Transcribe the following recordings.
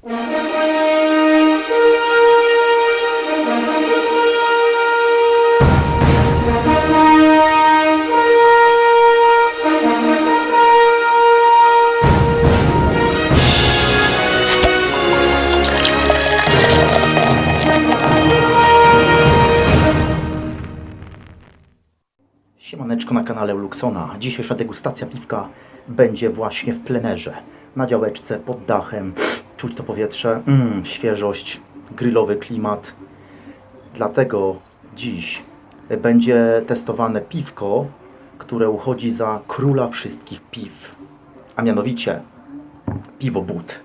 Siemaneczko na kanale Luxona. Dzisiejsza degustacja piwka będzie właśnie w plenerze. Na działeczce, pod dachem. Czuć to powietrze, mm, świeżość, grillowy klimat. Dlatego dziś będzie testowane piwko, które uchodzi za króla wszystkich piw. A mianowicie piwo but,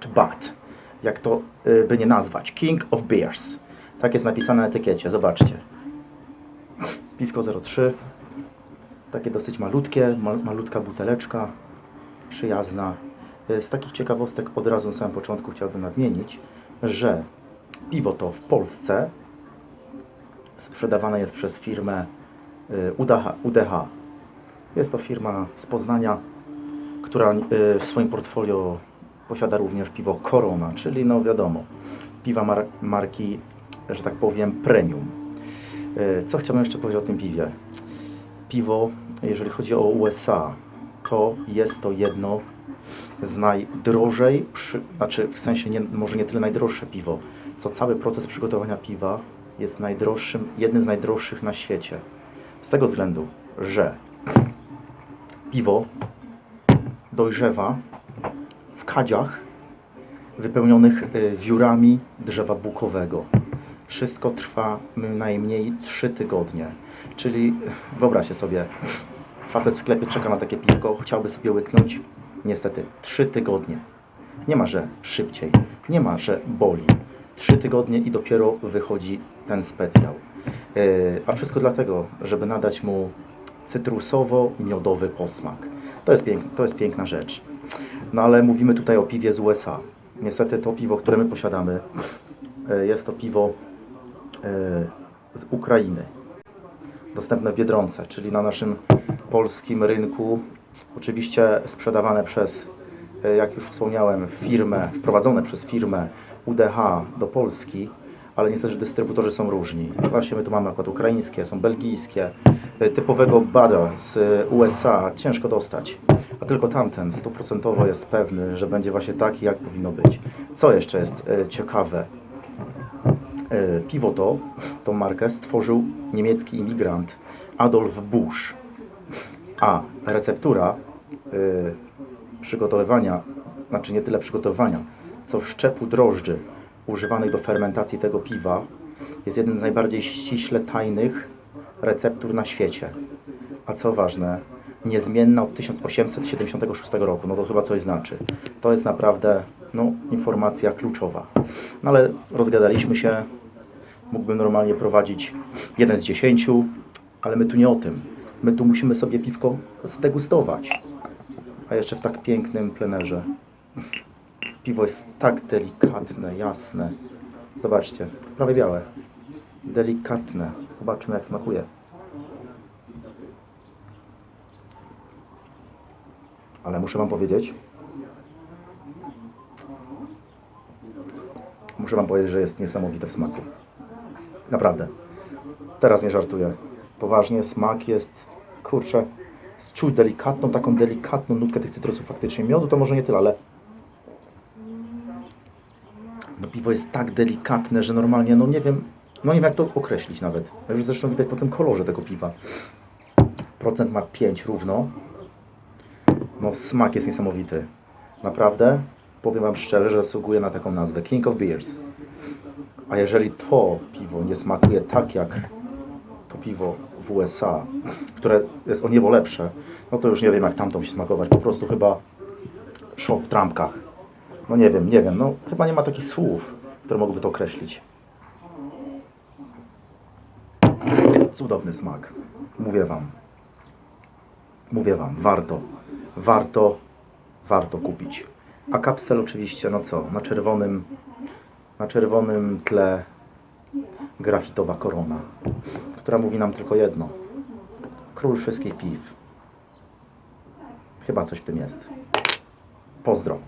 czy bat, jak to y, by nie nazwać. King of Beers. Tak jest napisane na etykiecie, zobaczcie. Piwko 03. Takie dosyć malutkie, mal, malutka buteleczka, przyjazna. E, Z takich ciekawostek od razu na samym początku chciałbym nadmienić, że piwo to w Polsce sprzedawane jest przez firmę e, UDH. Jest to firma z Poznania, która e, w swoim portfolio posiada również piwo Corona, czyli no wiadomo, piwa mar marki, że tak powiem, premium. Co chciałbym jeszcze powiedzieć o tym piwie? Piwo, jeżeli chodzi o USA, to jest to jedno z najdrożej, przy, znaczy w sensie nie, może nie tyle najdroższe piwo, co cały proces przygotowania piwa jest najdroższym, jednym z najdroższych na świecie. Z tego względu, że piwo dojrzewa w kadziach wypełnionych y, wiórami drzewa bukowego. Wszystko trwa najmniej 3 tygodnie. Czyli wyobraźcie sobie, facet w sklepie czeka na takie piwko, chciałby sobie łyknąć. Niestety 3 tygodnie. Nie ma, że szybciej. Nie ma, że boli. 3 tygodnie i dopiero wychodzi ten specjał. Yy, a wszystko dlatego, żeby nadać mu cytrusowo-miodowy posmak. To jest, pięk, to jest piękna rzecz. No ale mówimy tutaj o piwie z USA. Niestety to piwo, które my posiadamy, yy, jest to piwo yy, z Ukrainy. Dostępne w Biedronce, czyli na naszym polskim rynku. Oczywiście sprzedawane przez, yy, jak już wspomniałem, firmę, wprowadzone przez firmę UDH do Polski, ale niestety dystrybutorzy są różni. Właśnie my tu mamy akurat ukraińskie, są belgijskie. Yy, Typowego Bada z yy, USA ciężko dostać, a tylko tamten stuprocentowo jest pewny, że będzie właśnie taki, jak powinno być. Co jeszcze jest ciekawe? E, Piwo to, tą markę stworzył niemiecki imigrant Adolf Busch. A receptura y, przygotowywania, znaczy nie tyle przygotowywania, co szczepu drożdży używanych do fermentacji tego piwa jest jednym z najbardziej ściśle tajnych receptur na świecie. A co ważne, niezmienna od 1876 roku. No to chyba coś znaczy. To jest naprawdę no, informacja kluczowa. No ale rozgadaliśmy się. Mógłbym normalnie prowadzić jeden z dziesięciu, ale my tu nie o tym. My tu musimy sobie piwko zdegustować. A jeszcze w tak pięknym plenerze. Piwo jest tak delikatne, jasne. Zobaczcie, prawie białe. Delikatne. Zobaczmy jak smakuje. Ale muszę Wam powiedzieć, muszę Wam powiedzieć, że jest niesamowite w smaku. Naprawdę. Teraz nie żartuję. Poważnie, smak jest, kurczę, czuć delikatną, taką delikatną nutkę tych cytrusów faktycznie. Miodu to może nie tyle, ale no piwo jest tak delikatne, że normalnie, no nie wiem, no nie wiem jak to określić nawet. Już zresztą widać po tym kolorze tego piwa. Procent ma 5 równo. No smak jest niesamowity. Naprawdę, powiem Wam szczerze, że zasługuje na taką nazwę. King of Beers. A jeżeli to piwo nie smakuje tak jak to piwo w USA, które jest o niebo lepsze, no to już nie wiem jak tamtą się smakować. Po prostu chyba szok w trampkach. No nie wiem, nie wiem. No chyba nie ma takich słów, które mogłyby to określić. Cudowny smak. Mówię Wam. Mówię Wam, warto. Warto, warto kupić. A kapsel oczywiście, no co, na czerwonym, na czerwonym tle grafitowa korona, która mówi nam tylko jedno. Król wszystkich piw. Chyba coś w tym jest. Pozdro.